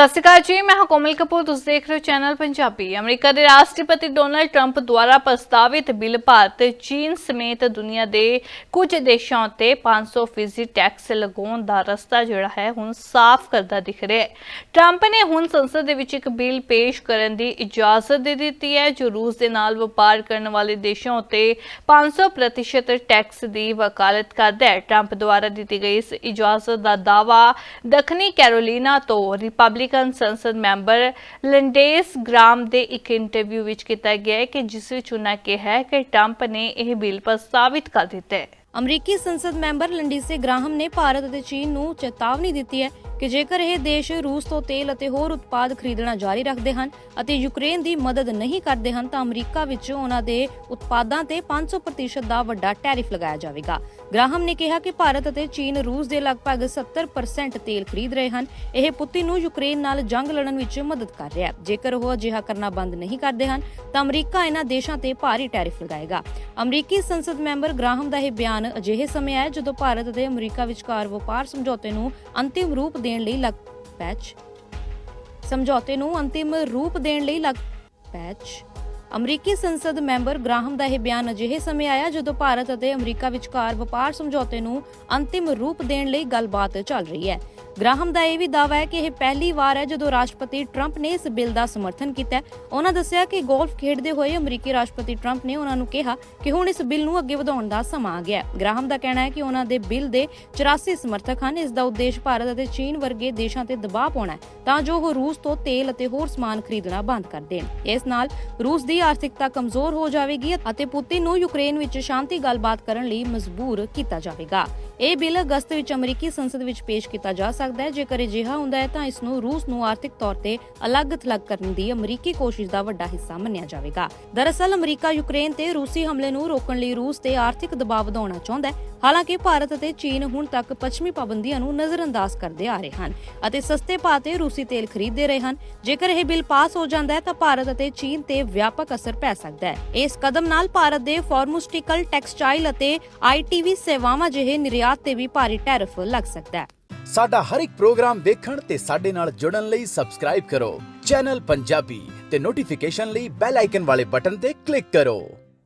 ਸਤਿ ਸ਼੍ਰੀ ਅਕਾਲ ਜੀ, ਮੈਂ ਹਾਂ ਕੋਮਲ ਕਪੂਰ, ਤੁਸੀਂ ਦੇਖ ਰਹੇ ਹੋ ਚੈਨਲ ਪੰਜਾਬੀ। ਅਮਰੀਕਾ ਦੇ ਰਾਸ਼ਟਰਪਤੀ ਡੋਨਲਡ ਟਰੰਪ ਦੁਆਰਾ ਪ੍ਰਸਤਾਵਿਤ ਬਿੱਲ ਭਾਰਤ ਚੀਨ ਸਮੇਤ ਦੁਨੀਆ ਦੇ ਕੁਝ ਦੇਸ਼ਾਂ ਉੱਤੇ 500% ਟੈਕਸ ਲਗਾਉਣ ਦਾ ਰਸਤਾ ਜਿਹੜਾ ਹੈ ਹੁਣ ਸਾਫ਼ ਕਰਦਾ ਦਿਖ ਰਿਹਾ ਹੈ। ਟਰੰਪ ਨੇ ਹੁਣ ਸੰਸਦ ਦੇ ਵਿੱਚ ਇੱਕ ਬਿੱਲ ਪੇਸ਼ ਕਰਨ ਦੀ ਇਜਾਜ਼ਤ ਦੇ ਦਿੱਤੀ ਹੈ, ਜੋ ਰੂਸ ਦੇ ਨਾਲ ਵਪਾਰ ਕਰਨ ਵਾਲੇ ਦੇਸ਼ਾਂ ਉੱਤੇ 500% ਟੈਕਸ ਦੀ ਵਕਾਲਤ ਕਰਦਾ ਹੈ। ਟਰੰਪ ਦੁਆਰਾ ਦਿੱਤੀ ਗਈ ਇਸ ਇਜਾਜ਼ਤ ਦਾ ਦਾਅਵਾ ਦੱਖਣੀ ਕੈਰੋਲੀਨਾ ਤੋਂ ਰਿਪਬਲਿਕ ਰਿਪਬਲਿਕਨ ਸੰਸਦ ਮੈਂਬਰ ਲੰਡੇਸ ਗ੍ਰਾਮ ਦੇ ਇੱਕ ਇੰਟਰਵਿਊ ਵਿੱਚ ਕੀਤਾ ਗਿਆ ਹੈ ਕਿ ਜਿਸ ਵਿੱਚ ਉਹਨਾਂ ਕਿਹਾ ਹੈ ਕਿ ਟਰੰਪ ਨੇ ਇਹ ਬਿੱਲ ਪ੍ਰਸਤਾਵਿਤ ਕਰ ਦਿੱਤਾ ਹੈ। ਅਮਰੀਕੀ ਸੰਸਦ ਮੈਂਬਰ ਲੰਡੀਸੇ ਗ੍ਰਾਹਮ ਨੇ ਭਾਰਤ ਅਤੇ ਚੀਨ ਨੂੰ ਚੇਤਾਵਨੀ ਦਿੱਤੀ ਹੈ ਕਿ ਜੇਕਰ ਇਹ ਦੇਸ਼ ਰੂਸ ਤੋਂ ਤੇਲ ਅਤੇ ਹੋਰ ਉਤਪਾਦ ਖਰੀਦਣਾ ਜਾਰੀ ਰੱਖਦੇ ਹਨ ਅਤੇ ਯੂਕਰੇਨ ਦੀ ਮਦਦ ਨਹੀਂ ਕਰਦੇ ਹਨ, ਤਾਂ ਅਮਰੀਕਾ ਵਿੱਚ ਉਹਨਾਂ ਦੇ ਉਤਪਾਦਾਂ ਤੇ 500% ਦਾ ਵੱਡਾ ਟੈਰਿਫ ਲਗਾਇਆ ਜਾਵੇਗਾ। ਗ੍ਰਾਹਮ ਨੇ ਕਿਹਾ ਕਿ ਭਾਰਤ ਅਤੇ ਚੀਨ ਰੂਸ ਦੇ ਲਗਭਗ 70% ਤੇਲ ਖਰੀਦ ਰਹੇ ਹਨ। ਇਹ ਪੁਤਿਨ ਨੂੰ ਯੂਕਰੇਨ ਨਾਲ ਜੰਗ ਲੜਨ ਵਿੱਚ ਮਦਦ ਕਰ ਰਿਹਾ ਹੈ। ਜੇਕਰ ਉਹ ਅਜਿਹਾ ਕਰਨਾ ਬੰਦ ਨਹੀਂ ਕਰਦੇ ਹਨ, ਤਾਂ ਅਮਰੀਕਾ ਇਹਨਾਂ ਦੇਸ਼ਾਂ ਤੇ ਭਾਰੀ ਟੈਰਿਫ ਲਗਾਏਗਾ। ਅਮਰੀਕੀ ਸੰਸਦ ਮੈਂਬਰ ਗ੍ਰਾਹਮ ਦਾ ਇਹ ਬਿਆਨ ਅਜਿਹੇ ਸਮੇਂ ਆਇਆ ਜਦੋਂ ਭਾਰਤ ਅਤੇ ਅਮਰੀਕਾ ਵਿਚਕਾਰ ਵਪਾਰ ਸਮਝੌਤੇ ਨੂੰ ਅੰਤਿਮ ਰੂਪ ਦੇਣ ਲਈ ਲਗ ਪੈਚ। ਸਮਝੌਤੇ ਨੂੰ ਅੰਤਿਮ ਰੂਪ ਦੇਣ ਲਈ ਲਗ ਪੈਚ। ਅਮਰੀਕੀ ਸੰਸਦ ਮੈਂਬਰ ਗ੍ਰਾਹਮ ਦਾ ਇਹ ਬਿਆਨ ਅਜਿਹੇ ਸਮੇਂ ਆਇਆ ਜਦੋਂ ਭਾਰਤ ਅਤੇ ਅਮਰੀਕਾ ਵਿਚਕਾਰ ਵਪਾਰ ਸਮਝੌਤੇ ਨੂੰ ਅੰਤਿਮ ਰੂਪ ਦੇਣ ਲਈ ਗੱਲਬਾਤ ਚੱਲ ਰਹੀ ਹੈ। ਗ੍ਰਾਹਮ ਦਾ ਇਹ ਵੀ ਦਾਅਵਾ ਹੈ ਕਿ ਇਹ ਪਹਿਲੀ ਵਾਰ ਹੈ ਜਦੋਂ ਰਾਸ਼ਟਰਪਤੀ ਟਰੰਪ ਨੇ ਇਸ ਬਿੱਲ ਦਾ ਸਮਰਥਨ ਕੀਤਾ ਉਹਨਾਂ ਦੱਸਿਆ ਕਿ ਗੋਲਫ ਖੇਡਦੇ ਹੋਏ ਅਮਰੀਕੀ ਰਾਸ਼ਟਰਪਤੀ ਟਰੰਪ ਨੇ ਉਹਨਾਂ ਨੂੰ ਕਿਹਾ ਕਿ ਹੁਣ ਇਸ ਬਿੱਲ ਨੂੰ ਅੱਗੇ ਵਧਾਉਣ ਦਾ ਸਮਾਂ ਆ ਗਿਆ ਗ੍ਰਾਹਮ ਦਾ ਕਹਿਣਾ ਹੈ ਕਿ ਉਹਨਾਂ ਦੇ ਬਿੱਲ ਦੇ 84 ਸਮਰਥਕ ਹਨ। ਇਸ ਦਾ ਉਦੇਸ਼ ਭਾਰਤ ਅਤੇ ਚੀਨ ਵਰਗੇ ਦੇਸ਼ਾਂ ਤੇ ਦਬਾਅ ਪਾਉਣਾ ਹੈ ਤਾਂ ਜੋ ਉਹ ਰੂਸ ਤੋਂ ਤੇਲ ਅਤੇ ਹੋਰ ਸਮਾਨ ਖਰੀਦਣਾ ਬੰਦ ਕਰ ਦੇਣ। ਇਸ ਨਾਲ ਰੂਸ ਦੀ ਆਰਥਿਕਤਾ ਕਮਜ਼ੋਰ ਹੋ ਜਾਵੇਗੀ ਅਤੇ ਪੁਤਿਨ ਨੂੰ ਯੂਕਰੇਨ ਵਿੱਚ ਸ਼ਾਂਤੀ ਗੱਲਬਾਤ ਕਰਨ ਲਈ ਮਜਬੂਰ ਕੀਤਾ ਜਾਵੇਗਾ। ਇਹ ਬਿੱਲ ਅਗਸਤ ਵਿੱਚ ਅਮਰੀਕੀ ਸੰਸਦ ਵਿੱਚ ਪੇਸ਼ ਕੀਤਾ ਜਾ ਸਕਦਾ ਹੈ। ਜੇਕਰ ਅਜਿਹਾ ਹੁੰਦਾ ਹੈ ਤਾਂ ਇਸ ਨੂੰ ਰੂਸ ਨੂੰ ਆਰਥਿਕ ਤੌਰ ਤੇ ਅਲੱਗ-ਥਲੱਗ ਕਰਨ ਦੀ ਅਮਰੀਕੀ ਕੋਸ਼ਿਸ਼ ਦਾ ਵੱਡਾ ਹਿੱਸਾ ਮੰਨਿਆ ਜਾਵੇਗਾ। ਦਰਅਸਲ, ਅਮਰੀਕਾ ਯੂਕਰੇਨ ਤੇ ਰੂਸੀ ਹਮਲੇ ਨੂੰ ਰੋਕਣ ਲਈ ਰੂਸ ਤੇ ਆਰਥਿਕ ਦਬਾਅ ਵਧਾਉਣਾ ਚਾਹੁੰਦਾ ਹੈ। ਹਾਲਾਂਕਿ, ਭਾਰਤ ਅਤੇ ਚੀਨ ਹੁਣ ਤੱਕ ਪੱਛਮੀ ਪਾਬੰਦੀਆਂ ਨੂੰ ਨਜ਼ਰਅੰਦਾਜ਼ ਕਰਦੇ ਆ ਰਹੇ ਹਨ ਅਤੇ ਸਸਤੇ ਭਾਅ ਤੇ ਰੂਸੀ ਤੇਲ ਖਰੀਦਦੇ ਰਹੇ ਹਨ। ਜੇਕਰ ਇਹ ਬਿੱਲ ਪਾਸ ਹੋ ਜਾਂਦਾ ਹੈ ਤਾਂ ਭਾਰਤ ਅਤੇ ਚੀਨ ਤੇ ਵਿਆਪਕ ਅਸਰ ਪੈ ਸਕਦਾ ਹੈ। ਇਸ ਕਦਮ ਨਾਲ ਭਾਰਤ ਦੇ ਫਾਰਮਾਸਿਊਟੀਕਲ ਟੈਕਸਟਾਈਲ ਅਤੇ ਆਈਟੀਵੀ ਸੇਵਾਵਾਂ ਜਿਹੇ ਨਿਰਯਾਤ ਤੇ ਵੀ ਭਾਰੀ ਟੈਰਿਫ ਲੱਗ ਸਕਦਾ ਹੈ। ਸਾਡਾ ਹਰ ਇੱਕ ਪ੍ਰੋਗਰਾਮ ਦੇਖਣ ਤੇ ਸਾਡੇ ਨਾਲ ਜੁੜਨ ਲਈ ਸਬਸਕ੍ਰਾਈਬ ਕਰੋ। ਚੈਨਲ ਪੰਜਾਬੀ ਤੇ ਨੋਟੀਫਿਕੇਸ਼ਨ ਲਈ ਬੈਲ ਆਈਕਨ ਵਾਲੇ ਬਟਨ ਤੇ ਕਲਿੱਕ ਕਰੋ।